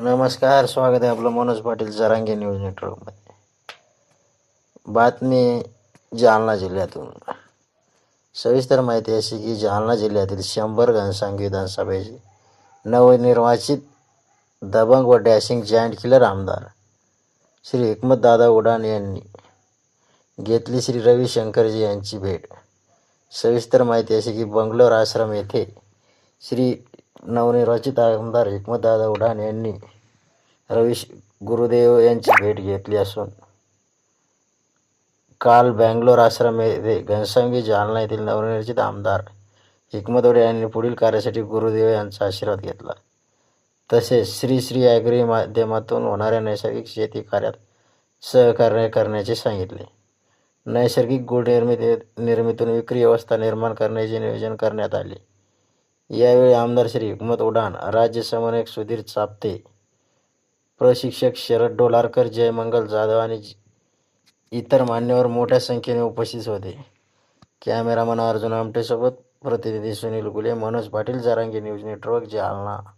नमस्कार स्वागत आहे आपलं मनोज पाटील जरांगे न्यूज नेटवर्कमध्ये बातमी जालना जिल्ह्यातून. सविस्तर माहिती अशी की जालना जिल्ह्यातील शंभर घनसांग विधानसभेचे नवनिर्वाचित दबंग व डॅशिंग जायंट किलर आमदार श्री हिकमतदादा उडान यांनी घेतली श्री रविशंकरजी यांची भेट. सविस्तर माहिती अशी की बंगलोर आश्रम येथे श्री नवनिर्वाचित आमदार हिकमतदादा उडान यांनी रवीश गुरुदेव यांची भेट घेतली असून काल बँगलोर आश्रम येथे घनसांगी जालना येथील नवनिर्वाचित आमदार हिकमतोडे यांनी पुढील कार्यासाठी गुरुदेव यांचा आशीर्वाद घेतला. तसेच श्री श्री ॲग्री माध्यमातून होणाऱ्या नैसर्गिक शेती कार्यात सहकार्य करण्याचे सांगितले. नैसर्गिक गुळ निर्मिती निर्मितीतून विक्री व्यवस्था निर्माण करण्याचे नियोजन करण्यात आले. यावेळी आमदार श्री हिकमत उडान राज्य समन्वयक सुधीर चापते प्रशिक्षक शरद डोलारकर जयमंगल जाधव आणि इतर मान्यवर मोठ्या संख्येने उपस्थित होते. कॅमेरामन अर्जुन आमटेसोबत प्रतिनिधी सुनील गुले मनोज पाटील जारांगी न्यूज नेटवर्क जालना.